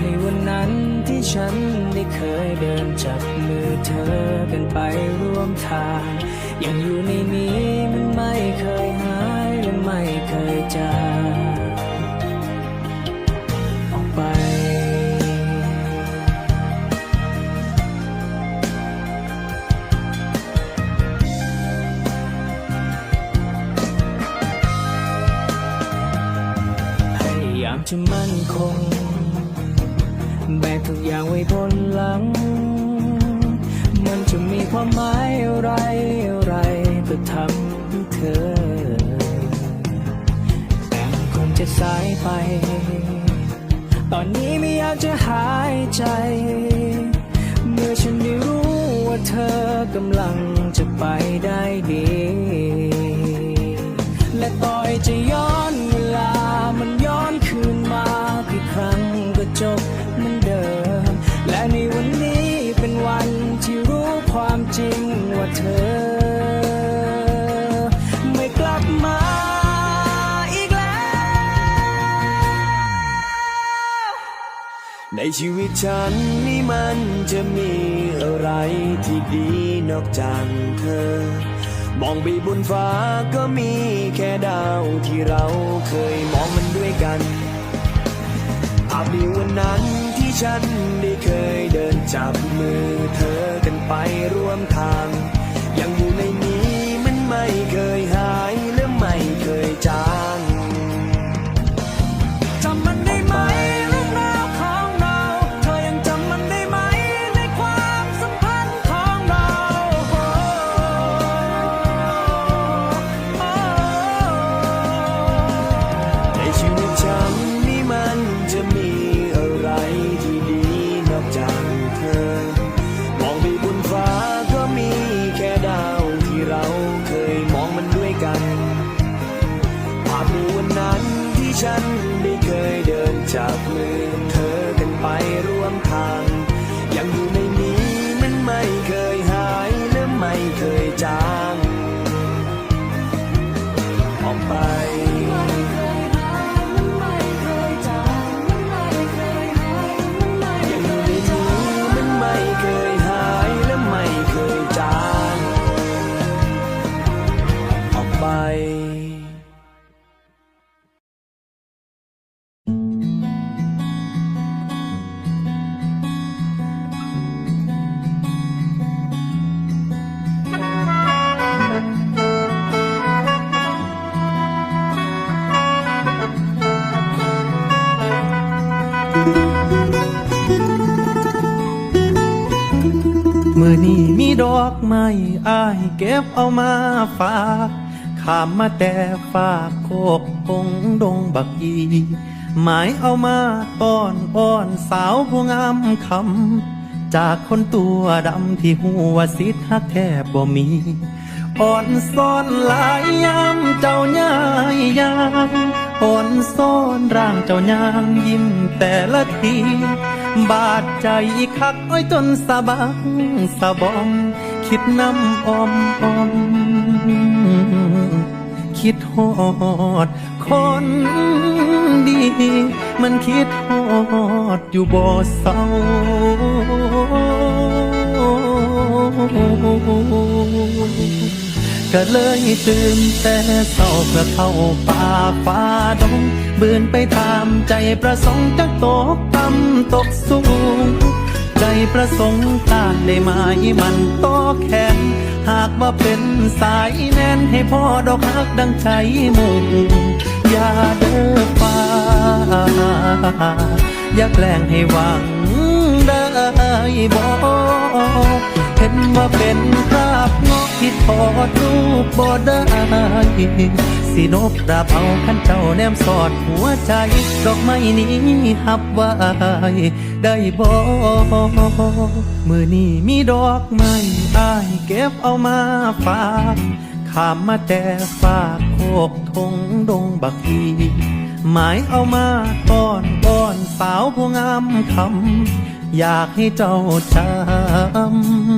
ในวันนั้นที่ฉันได้เคยเดินจับมือเธอกันไปร่วมทาง ยังอยู่ในนี้มันไม่เคยหายและไม่เคยจาง ว้บนหลัง มันจะมีความหมายอะไรอะไรก็ทำเธอ แต่คงจะสายไป ตอนนี้ไม่อยากจะหายใจ เมื่อฉันได้รู้ว่าเธอกำลังจะไปได้ ในชีวิตฉันนี่มันจะมีอะไรที่ดีนอกจากเธอ มองไปบนฟ้าก็มีแค่ดาวที่เราเคยมองมันด้วยกันภาพในวันนั้นที่ฉันได้เคยเดินจับมือเธอกันไปร่วมทาง มัน ไป มื่อนี้มีดอกไม้อายเก็บเอามาฝากขามมาแต่ฝากโคกพงดงบักอีหมายเอามาต้อนอ้อนสาวผู้งามคำจากคนตัวดำที่หัวสิทธหักแทบบ่มีอ่อนซ่อนหลายยามเจ้าย่ายยางอ่อนซ่อนร่างเจ้ายางยิ้มแต่ละที บาดใจคักอ้อยจนสะบังสะบอมคิดน้ำอมอม คิดฮอด คนดี มันคิดฮอดอยู่บ่เศร้า ก็เลยตื่นแต่เศร้าเพื่อเข้าป่าฟ้าดงบืนไปตามใจประสงค์จักตกต่ำตกสูง ใจประสงค์กาได้ไหมมันโตแขนหากว่าเป็นสายแน่นให้พ่อดอกฮักดังใจมุ่งอย่าเด้อฟ้า อย่าแกล้งให้หวังได้บอกเห็นว่าเป็นภาพ ที่ถอดรูปบ่ได้สินบดาบเอาขันเจ้าแนมสอดหัวใจดอกไม้นี้หับไว้ได้บ่มือนี้มีดอกไม้อายเก็บเอามาฝากขามมาแต่ฝากโคกทงดงบักอีหมายเอามาต้อนอ้อนสาวผู้งามคำอยากให้เจ้าจำ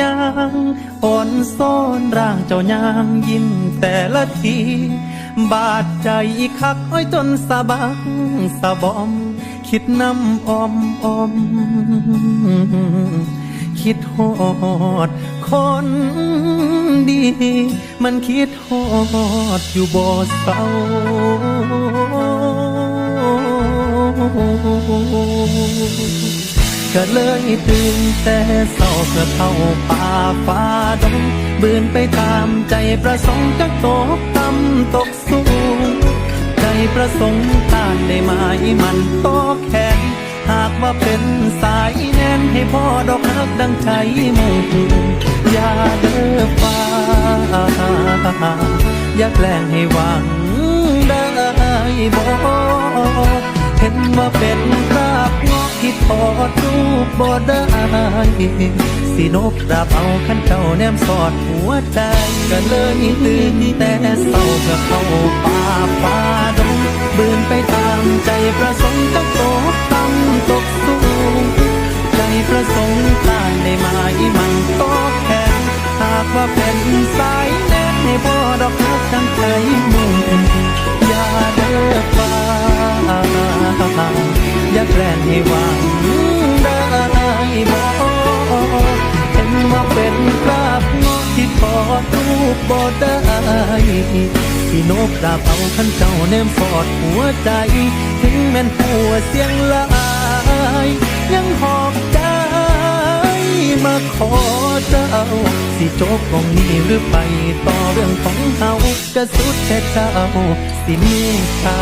ยางอ่อนซ่อนร่างเจ้ายางยิ้มแต่ละที บาดใจคักอ้อยจนสะบักสะบอม คิดน้ำอมอม คิดฮอด คนดี มันคิดฮอดอยู่บ่เศร้า ก็เลยตื่นแต่เศร้าเพื่อเข้าป่าฟ้าดงบืนไปตามใจประสงค์จะตกต่ำตกสูง ใจประสงค์ต้านได้ไหมมันโตแขนหากว่าเป็นสายแน่นให้พ่อดอกฮักดังใจมุ่งอย่าเด้อฟ้าอย่าแกล้งให้หวังได้บอกเห็นว่าเป็น กที่ถอดรูปบ่ได้สินบราบเอาขันเจ้าแนมสอดหัวใจก็เลยตื่นแต่เศร้าเพื่อเข้าป่าป่าดงบืนไปตามใจประสงค์จะตกตั้ง บบ่ได้ที่นบดาบเอาขันเจ้าแนมสอดหัวใจ ถึงแม่นหัวเสียงลาย ยังหอบใจมาขอเจ้า สิจบตรงนี้หรือไปต่อเรื่องของเฮากระสุดแค่เจ้า สิเมตตา